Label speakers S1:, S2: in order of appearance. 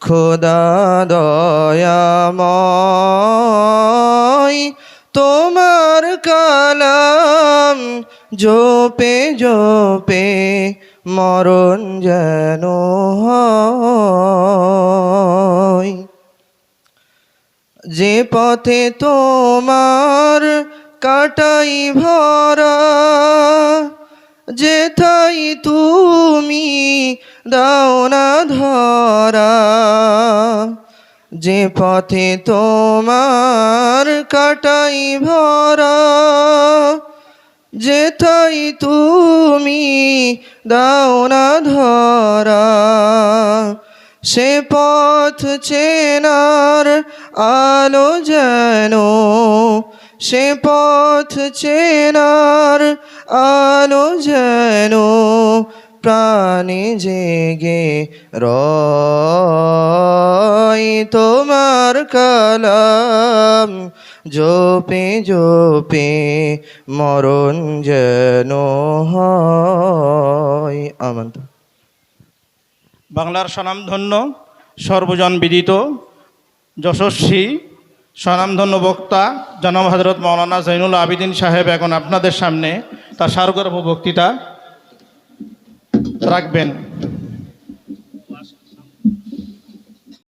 S1: খোদা দয়াময় তোমার কালাম জোপে জোপে মরণ যেন যে পথে তোমার কাটাই ভরা যেথাই তুমি দাও না ধরা, যে পথে তোমার কাটাই ভরা। যেথাই তুমি দাও না ধরা, সে পথ চেনার আলো যেন, সে পথ চেনার আলো যেন প্রাণে জেগে রয়। তোমার কালাম জোপে জোপে মরণ যেন আমন্ত।
S2: বাংলার স্বনামধন্য, সর্বজন বিদিত, যশস্বী, স্বনামধন্য বক্তা, জনাব হজরত মৌলানা জৈনুল আবিদিন সাহেব এখন আপনাদের সামনে তার সারগর্ভ বক্তৃতা রাখবেন।